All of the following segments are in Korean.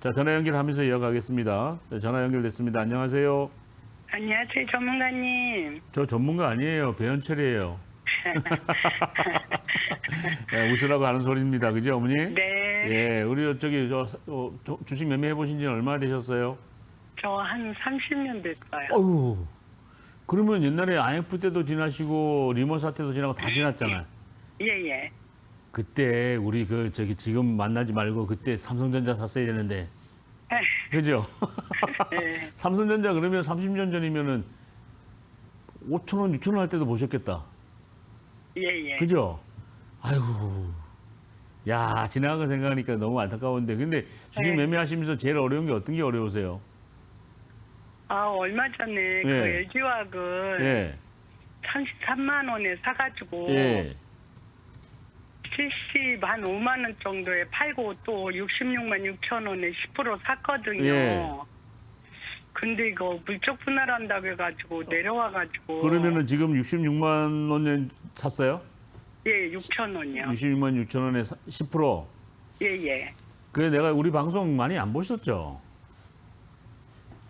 자, 전화 연결하면서 이어가겠습니다. 네, 전화 연결됐습니다. 안녕하세요. 안녕하세요, 전문가님. 저 전문가 아니에요. 배현철이에요. 예, 웃으라고 하는 소리입니다. 그죠, 어머니? 네, 예, 우리 저기 저 어, 저- 주식 매매해 보신 지는 얼마나 되셨어요? 저 한 30년 됐어요. 어휴. 그러면 옛날에 IMF 때도 지나시고 리먼 사태도 지나고 다 지났잖아요. 예, 예. 그때 우리 그 저기 지금 만나지 말고 그때 삼성전자 샀어야 되는데. 그죠? 네, 삼성전자 그러면 30년 전이면은 5천 원, 6천 원 할 때도 보셨겠다. 예, 예. 그죠? 아이고. 야, 지나간 거 생각하니까 너무 안타까운데. 근데 주식 네. 매매하시면서 제일 어려운 게 어떤 게 어려우세요? 아, 얼마 전에 그 예. LG화학을 예. 33만 원에 사가지고 예. 70, 한 5만 원 정도에 팔고 또 66만 6천 원에 10% 샀거든요. 예. 근데 이거 물적 분할한다고 해가지고 내려와가지고. 그러면은 지금 66만 원에 샀어요? 예, 6천 원이요. 66만 6천 원에 사- 10%. 예, 예. 그래 내가 우리 방송 많이 안 보셨죠?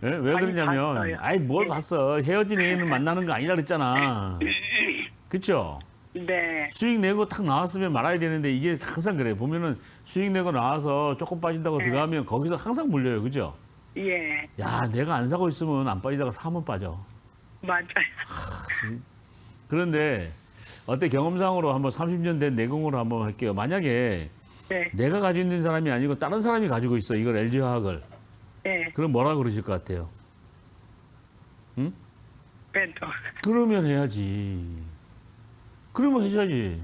예? 왜 많이 그러냐면 봤어요. 아이 뭘 네. 봤어 헤어진 애는 만나는 거 아니라 그랬잖아 그쵸? 네, 수익 내고 딱 나왔으면 말아야 되는데 이게 항상 그래 보면은 수익 내고 나와서 조금 빠진다고 네. 들어가면 거기서 항상 물려요 그죠? 예. 야 내가 안 사고 있으면 안 빠지다가 사면 빠져 맞아요. 그런데 어때 경험상으로 한번 30년 된 내공으로 한번 할게요 만약에 네, 내가 가지고 있는 사람이 아니고 다른 사람이 가지고 있어 이걸 LG화학을 네. 그럼 뭐라 그러실 것 같아요? 그래도. 그러면 해야지. 그러면 해야지.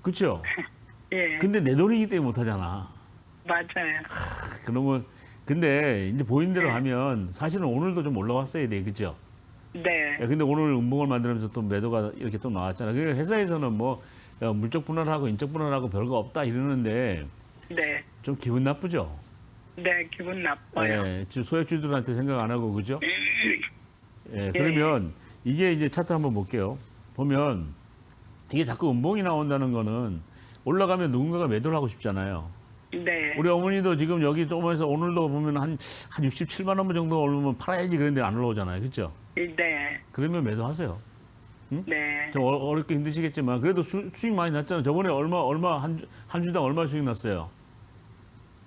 그쵸? 예, 근데 내 돈이기 때문에 못하잖아. 맞아요. 그러면, 근데 이제 보이는 대로 하면 사실은 오늘도 좀 올라왔어야 돼. 그죠? 네, 야, 근데 오늘 음봉을 만들면서 또 매도가 이렇게 또 나왔잖아. 그 회사에서는 뭐 야, 물적 분할하고 인적 분할하고 별거 없다 이러는데 네, 좀 기분 나쁘죠? 네, 기분 나빠요. 예, 주- 소액주들한테 생각 안 하고 그죠? 예, 그러면 이게 이제 차트 한번 볼게요. 보면 이게 자꾸 음봉이 나온다는 거는 올라가면 누군가가 매도를 하고 싶잖아요. 네, 우리 어머니도 지금 여기 조금에서 오늘도 보면 한, 한 67만 원 정도 오르면 팔아야지 그런데 안 올라오잖아요. 그렇죠? 네, 그러면 매도하세요. 네. 좀 어- 어렵게 힘드시겠지만 그래도 수, 수익 많이 났잖아요. 저번에 얼마 얼마 한, 주- 한 주당 얼마 수익 났어요?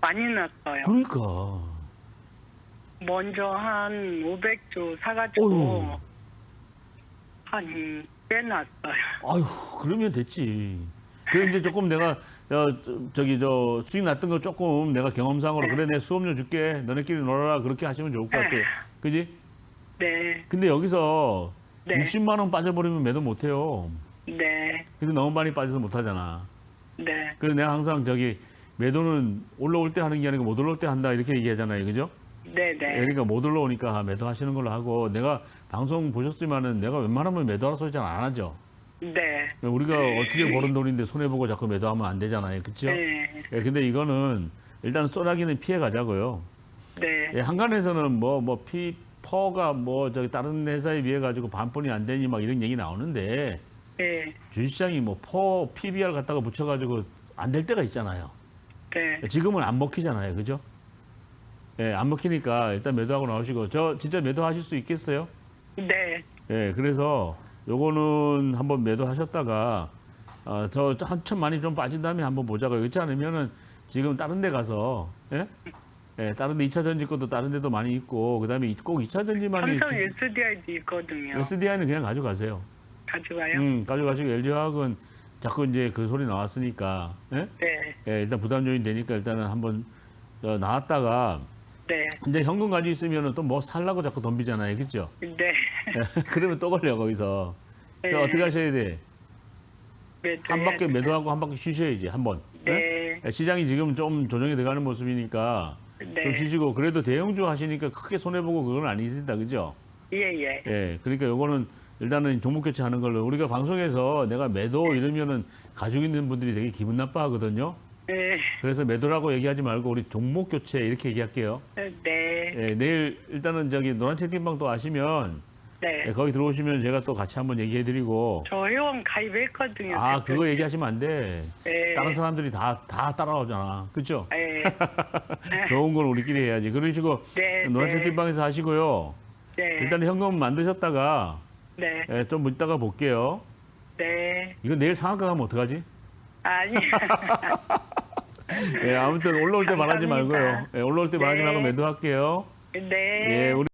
많이 났어요. 그러니까 먼저 한 500주 사가지고 어휴. 한 꽤 났어요. 아유, 그러면 됐지. 그래 이제 조금 내가 어, 저, 저기 저 수익 났던 거 조금 내가 경험상으로 그래 내 수업료 줄게. 너네끼리 놀아라. 그렇게 하시면 좋을 것 같아. 그지? 네, 근데 여기서 네. 60만 원 빠져버리면 매도 못 해요. 네, 근데 너무 많이 빠져서 못 하잖아. 네, 그래서 내가 항상 저기 매도는 올라올 때 하는 게 아니고 못 올라올 때 한다 이렇게 얘기하잖아요. 그죠? 네, 네, 그러니까 못 올라오니까 매도 하시는 걸로 하고 내가 방송 보셨지만은 내가 웬만하면 매도하라 소리 잘 안 하죠. 네, 우리가 어떻게 버는 돈인데 손해 보고 자꾸 매도하면 안 되잖아요. 그렇죠? 네, 예, 근데 이거는 일단 쏘나기는 피해 가자고요. 네, 예, 한간에서는 뭐 뭐 피 퍼가 뭐 저기 다른 회사에 비해 가지고 반뿐이 안 되니 막 이런 얘기 나오는데 네, 주식시장이 뭐퍼 PBR 갖다가 붙여 가지고 안 될 때가 있잖아요. 네, 지금은 안 먹히잖아요. 그죠? 예, 안 먹히니까 일단 매도하고 나오시고 저 진짜 매도하실 수 있겠어요? 네, 예, 그래서 요거는 한번 매도하셨다가 어, 저 한참 많이 좀 빠진 다음에 한번 보자고 그렇지 않으면은 지금 다른 데 가서 예? 예, 다른 데 2차 전지 것도 다른 데도 많이 있고 그다음에 꼭 2차 전지만이 삼성 SDI도 있거든요. SDI는 그냥 가져가세요. 가져가요? 음, 가져가시고 LG화학은 자꾸 이제 그 소리 나왔으니까 예? 네, 예, 일단 부담 요인 되니까 일단은 한번 어, 나왔다가 네, 이제 현금 가지고 있으면은 또뭐 살라고 자꾸 덤비잖아요. 그죠? 네, 그러면 또 걸려 거기서. 네. 어떻게 하셔야 돼? 매도 한 바퀴 매도하고 한 바퀴 쉬셔야지 한 번. 네, 예? 시장이 지금 좀 조정이 돼가는 모습이니까 네. 좀 쉬시고 그래도 대형주 하시니까 크게 손해 보고 그건 아니신다 그죠? 예, 예, 예. 그러니까 요거는 일단은 종목 교체하는 걸로 우리가 방송에서 내가 매도 이러면은 가지고 있는 분들이 되게 기분 나빠하거든요. 네, 그래서 매도라고 얘기하지 말고 우리 종목 교체 이렇게 얘기할게요. 네, 예, 내일 일단은 저기 노란 채팅방도 아시면 네. 예, 거기 들어오시면 제가 또 같이 한번 얘기해드리고 저 회원 가입했거든요. 아 대표님. 그거 얘기하시면 안 돼. 네. 다른 사람들이 다 다 따라오잖아. 그렇죠? 네. 좋은 걸 우리끼리 해야지. 그러시고 네, 노란 네. 채팅방에서 하시고요. 네. 일단 현금 만드셨다가 네. 예, 좀 이따가 볼게요. 네. 이거 내일 상한가 가면 어떡하지? 아니. 예, 아무튼 올라올 때 말하지 감사합니다. 말고요. 예, 올라올 때 말하지 네. 말고 매도할게요. 네. 예, 우리